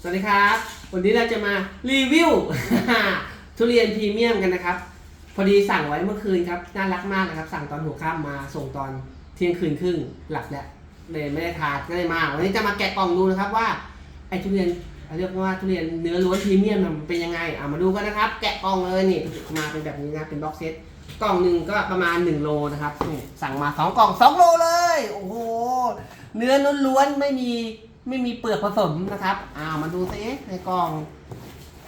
สวัสดีครับ วันนี้เราจะมารีวิว ทุเรียนพรีเมียมกันนะครับ พอดีสั่งไว้เมื่อคืนครับ น่ารักมากนะครับ สั่งตอนหัวค่ำมาส่งตอนเที่ยงคืนครึ่งหลับแล้วเลยไม่ได้ทานก็เลยมา วันนี้จะมาแกะกล่องดูนะครับว่าไอ้ทุเรียนเรียกว่าทุเรียนเนื้อล้วนพรีเมียมมันเป็นยังไงเอามาดูกันนะครับ แกะกล่องเลยนี่มาเป็นแบบนี้นะเป็นบ็อกเซตกล่องหนึ่งก็ประมาณ 1 โลนะครับนี่สั่งมาสองกล่องสองโลเลย โอ้โห เนื้อล้วนๆไม่มี ไม่มีเปลือกผสมนะครับอ่ามาดูซิในกล่อง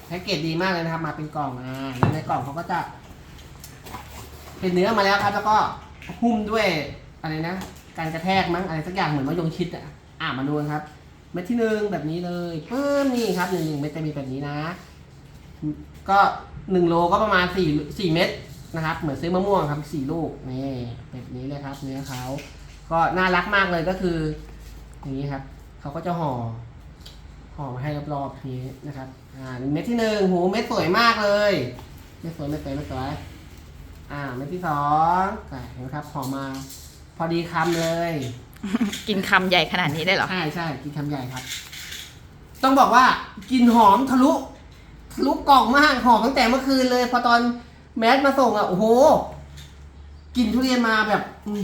แพ็กเกจดีมากเลยนะครับ มาเป็นกล่องอ่าแล้วในกล่องเขาก็จะ เป็นเนื้อมาแล้วครับ แล้วก็หุ้มด้วยอะไรนะการกระแทกมั้งอะไรสักอย่างเหมือนมะยงชิดอะอ่ามาดูครับเม็ดที่หนึ่งแบบนี้เลยเพิ่มนี่ครับหนึ่งหนึ่งเม็ดจะมีแบบนี้นะ ก็หนึ่งโลก็ประมาณสี่สี่เม็ดนะครับ เหมือนซื้อมะม่วงครับสี่ลูกนี่แบบนี้เลยครับ เนื้อเขาก็น่ารักมากเลยก็คือ อย่างนี้ครับ เขาก็จะห่อห่อมาให้รอบๆนี้นะครับ อ่าเม็ดที่หนึ่งโหเม็ดสวยมากเลยเม็ดสวยเม็ดสวยเม็ดสวยอ่าเม็ดที่สองอะเห็นไหมครับห่อมา พอดีคำเลย กินคำใหญ่ขนาดนี้ได้เหรอใช่ใช่กินคำใหญ่ครับ ต้องบอกว่ากินหอมทะลุทะลุกล่องมากหอมตั้งแต่เมื่อคืนเลย พอตอนแมสมาส่งอะโอ้โหกลินทุเรียนมาแบบอืม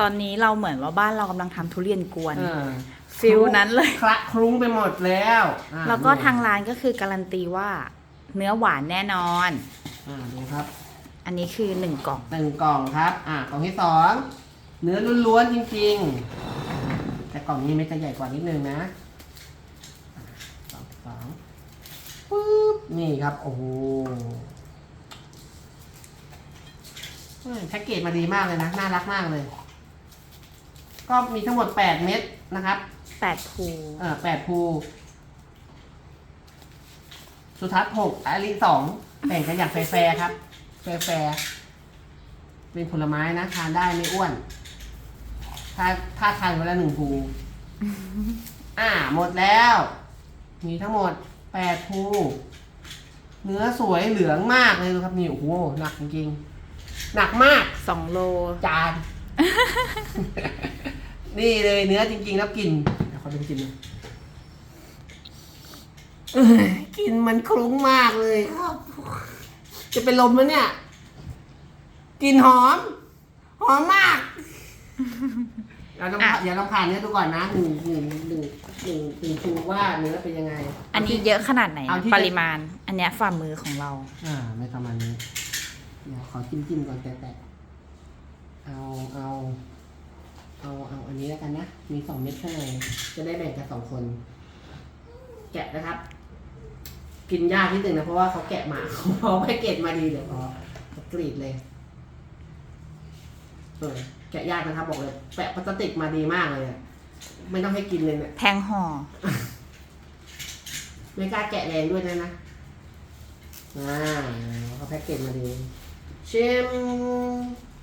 ตอนนี้เราเหมือนว่าบ้านเรากำลังทำทุเรียนกวนอ่าฟิลนั้นเลย คละคลุ้งไปหมดแล้วอ่าแล้วก็ทางร้านก็คือการันตีว่า เนื้อหวานแน่นอน อ่าดูครับอันนี้คือหนึ่งกล่อง หนึ่งกล่องครับ อ่ากล่องที่สองเนื้อล้วนๆจริงๆ แต่กล่องนี้เม็ดจะใหญ่กว่านิดนึงนะอะสองสองปุ๊บนี่ครับโอ้โหเฮ้ยแพ็กเกจมาดีมากเลยนะน่ารักมากเลย ก็มีทั้งหมด 8 เม็ดนะครับแปดภูเออแปดภู สุทัศน์หกอาลีสองแบ่งกันอย่างแฟร์ๆครับ แฟร์ๆเป็นผลไม้นะ ทานได้ไม่อ้วน ถ้าถ้าทานวันละหนึ่งภู อ่า หมดแล้ว มีทั้งหมดแปดภู เนื้อสวยเหลืองมากเลยดูครับนี่โอ้โหหนักจริงๆหนักมากสองโล จาน นี่เลยเนื้อจริงๆแล้วกลินเดี๋ยวขอดูกลินหน่อยเอ้ยกลินมันคลุ้งมากเลยครับ จะเป็นลมแล้วเนี่ยกลิ่นหอม หอมมาก เราต้องอะ อย่าลองผ่านเนื้อดูก่อนนะหนึ่งหนึ่งหนึ่งหนึ่งหนึ่งชูว่าเนื้อเป็นยังไง อันนี้เยอะขนาดไหนเอาที่ ปริมาณ อันเนี้ยฝ่ามือของเรา อ่า ไม่ประมาณนี้ เดี๋ยวขอจิ้มจิ้มๆก่อนแต่แต่เอาเอา เอาเอาอันนี้แล้วกันนะ มีสองเม็ดข้างในจะได้แบ่งกันสองคน แกะนะครับ กินยากนิดนึงนะเพราะว่าเขาแกะมาเขาไม่เกตมาดีเดี๋ยวขอกรีดเลยเออแกะยากนะครับบอกเลย แปะพลาสติกมาดีมากเลยอะไม่ต้องให้กินเลยเนี่ยแทงห่อไม่กล้าแกะแรงด้วยนะนะอ่าเขาแพ็กเกจมาดีเชมนี่ห่อ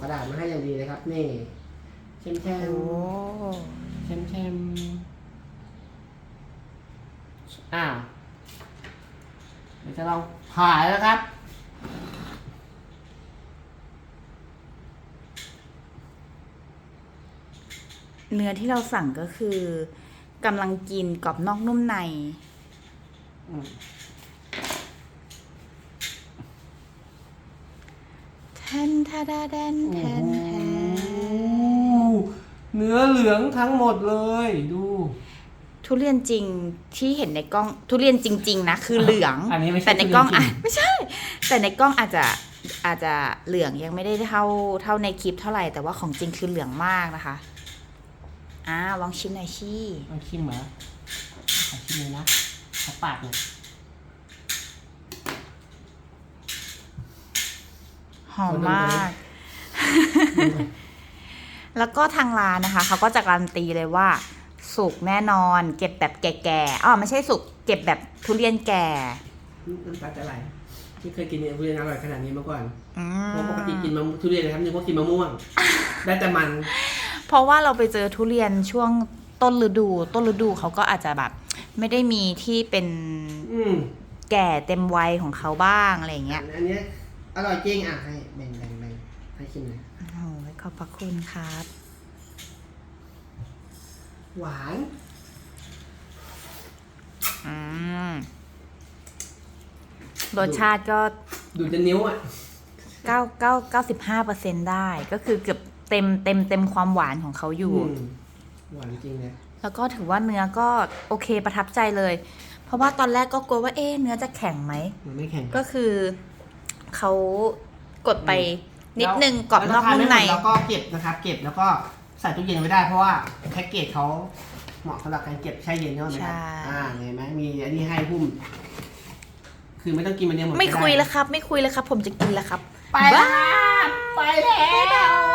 กระดาษมาให้อย่างดีเลยครับ นี่เชมแชโอ้มเชมแชมอ่าเดี๋ยวจะลองผ่าแล้วครับเนื้อที่เราสั่งก็คือกำลังกินกรอบนอกนุ่มใน อืม แทนทาดาแดนแทนแทนโอ้โหเนื้อเหลืองทั้งหมดเลยดูทุเรียนจริงที่เห็นในกล้องทุเรียนจริง ๆ นะ คือเหลืองอันนี้ไม่ใช่แต่ในกล้องทุเรีอะยนจริงไม่ใช่ แต่ในกล้องอาจจะอาจจะเหลืองยังไม่ได้เท่าเท่าในคลิปเท่าไหร่แต่ว่าของจริงคือเหลืองมากนะคะอ่าลองชิมหน่อยชีลองชิมเหรอขอชิมเลยนะขอปากหน่อย หอมมาก แล้วก็ทางร้านนะคะ เขาก็จะการันตีเลยว่า สุกแน่นอน เก็บแบบแก่ๆอ๋อไม่ใช่สุกเก็บแบบทุเรียนแก่น้ำตาจะไหลที่เคยกินทุเรียนอร่อยขนาดนี้มาก่อนอืมเพราะปกติกินมะทุเรียนนะครับนึกว่ากินมะม่วง ได้แต่มัน เพราะว่าเราไปเจอทุเรียนช่วงต้นฤดู ต้นฤดูเขาก็อาจจะแบบ ไม่ได้มีที่เป็นอืมแก่เต็มวัยของเขาบ้างอะไรอย่างเงี้ย อันเนี้ย อร่อยจริงอะให้แบ่งแบ่งแบ่งให้ชิมหน่อยโอ้โหขอบพระคุณครับ หวานอืมรสชาติก็ดูจะนิ้วอะเก้าเก้าเก้าสิบห้าเปอร์เซ็นได้ก็คือเกือบเต็มเต็มเต็มความหวานของเขาอยู่หวานจริงนะแล้วก็ถือว่าเนื้อก็โอเคประทับใจเลย เพราะว่าตอนแรกก็กลัวว่าเอ๊เนื้อจะแข็งไหม มันไม่แข็งก็คือ เขากดไปนิดนึงกรอบนแล้อวกทานุ่มไม่หในดแล้วก็เก็บนะครับ เก็บแล้วก็ใส่ตู้เย็นไว้ได้เพราะว่าแพ็กเกจเขาเหมาะสำหรับการเก็บแช่เย็นเนาะไหมครับอ่าเห็นไหมมีอันนี้ให้หุ้ม คือไม่ต้องกินมันเนี้ยหมดก็ไม่ด้คุยแล้วครับ ไม่คุยแล้วครับ ผมจะกินแล้วครับ ไปแล้วครับไปแล้ว